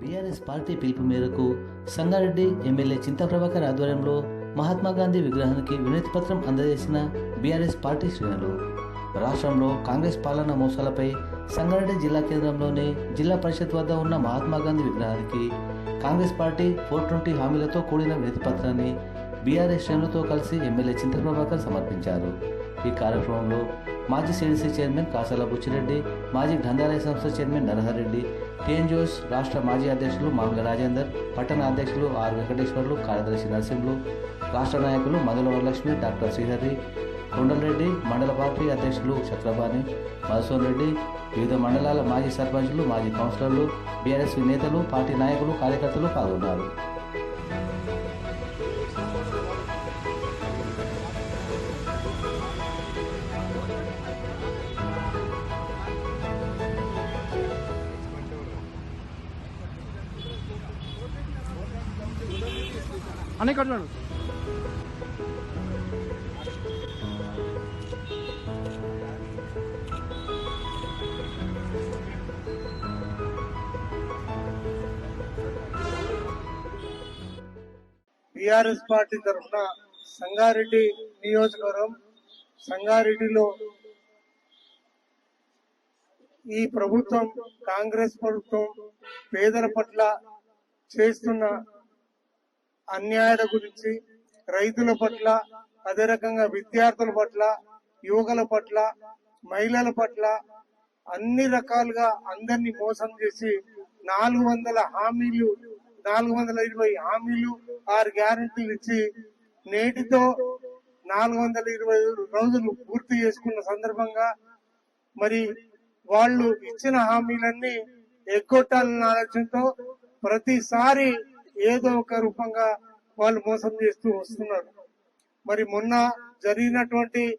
BRS party పిలుపు మేరకు Sangareddy MLA Chinta Prabhakar ఆధ్వర్యంలో మహాత్మా గాంధీ విగ్రహానికి వినతి పత్రం అందజేసిన బీఆర్ఎస్ పార్టీ శ్రేణులు. రాష్ట్రంలో కాంగ్రెస్ పాలన మోసాలపై సంగారెడ్డి జిల్లా కేంద్రంలోని జిల్లా పరిషత్ వద్ద ఉన్న మహాత్మా గాంధీ విగ్రహానికి కాంగ్రెస్ పార్టీ ఫోర్ ట్వంటీ హామీలతో కూడిన వినతి పత్రాన్ని బీఆర్ఎస్ శ్రేణులతో కలిసి ఎమ్మెల్యే చింతప్రభాకర్ సమర్పించారు. ఈ కార్యక్రమంలో మాజీ సిడిసి చైర్మన్ కాసాల బుచ్చిరెడ్డి మాజీ గ్రంథాలయ సంస్థ చైర్మన్ నరహరెడ్డి టీఎన్జిఓస్ రాష్ట్ర మాజీ అధ్యక్షులు మామల రాజేందర్ పట్టణ అధ్యక్షులు ఆర్ వెంకటేశ్వర్లు కార్యదర్శి నరసింహులు రాష్ట్ర నాయకులు మధుల వరలక్ష్మి డాక్టర్ శ్రీహరి కొండలరెడ్డి మండల పార్టీ అధ్యక్షులు చక్రపాణి మధుసూన్ రెడ్డి వివిధ మండలాల మాజీ సర్పంచులు మాజీ కౌన్సిలర్లు బీఆర్ఎస్ నేతలు పార్టీ నాయకులు కార్యకర్తలు పాల్గొన్నారు. అనే కట్టినాడు టిఆర్ఎస్ పార్టీ తరఫున సంగారెడ్డి నియోజకవర్గం సంగారెడ్డిలో ఈ ప్రభుత్వం కాంగ్రెస్ ప్రభుత్వం పేదల పట్ల చేస్తున్న అన్యాయాల గురించి రైతుల పట్ల అదే రకంగా విద్యార్థుల పట్ల యువకుల పట్ల మహిళల పట్ల అన్ని రకాలుగా అందరినీ మోసం చేసి నాలుగు వందల హామీలు నాలుగు వందల ఇరవై హామీలు ఆరు గ్యారెంటీలు ఇచ్చి నేటితో నాలుగు వందల ఇరవై రోజులు పూర్తి చేసుకున్న సందర్భంగా మరి వాళ్ళు ఇచ్చిన హామీలన్నీ ఎగ్గొట్టాలన్న ఆలోచనతో ప్రతిసారి ఏదో ఒక రూపంగా వాళ్ళు మోసం చేస్తూ వస్తున్నారు. మరి మొన్న జరిగినటువంటి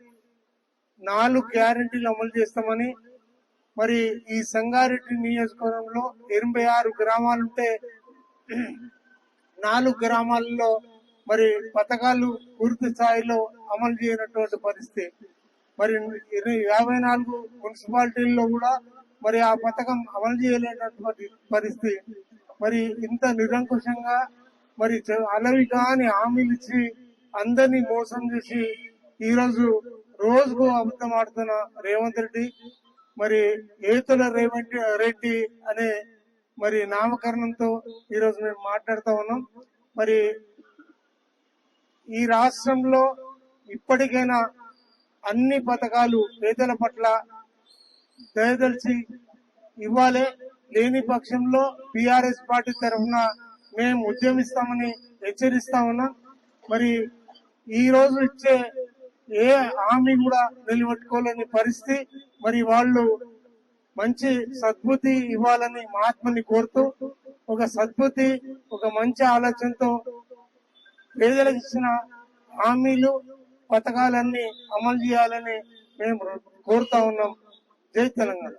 నాలుగు గ్యారెంటీలు అమలు చేస్తామని మరి ఈ సంగారెడ్డి నియోజకవర్గంలో ఎనభై ఆరు గ్రామాలుంటే నాలుగు గ్రామాలలో మరి పథకాలు పూర్తి స్థాయిలో అమలు చేయనటువంటి పరిస్థితి. మరి ఇరవై- యాభై నాలుగు మున్సిపాలిటీల్లో కూడా మరి ఆ పథకం అమలు చేయలేనటువంటి పరిస్థితి. మరి ఇంత నిరంకుశంగా మరి చ- అలవి కాని హామీలు ఇచ్చి అందరినీ మోసం చేసి ఈ రోజు రోజుకు అబద్ధం ఆడుతున్న రేవంత్ రెడ్డి మరి ఏతుల రేవంత్ రెడ్డి అనే మరి నామకరణంతో ఈ రోజు మేము మాట్లాడుతూ ఉన్నాం. మరి ఈ రాష్ట్రంలో ఇప్పటికైనా అన్ని పథకాలు పేదల పట్ల దయదలిచి ఇవ్వాలి. లేని పక్షంలో బీఆర్ఎస్ పార్టీ తరఫున మేము ఉద్యమిస్తామని హెచ్చరిస్తా ఉన్నాం. మరి ఈ రోజు ఇచ్చే ఏ హామీ కూడా నిలబెట్టుకోలేని పరిస్థితి. మరి వాళ్ళు మంచి సద్బుద్ధి ఇవ్వాలని మహాత్మని కోరుతూ ఒక సద్బుద్ధి ఒక మంచి ఆలోచనతో పేదలకు ఇచ్చిన హామీలు పథకాలన్నీ అమలు చేయాలని మేము కోరుతా ఉన్నాం. జై తెలంగాణ.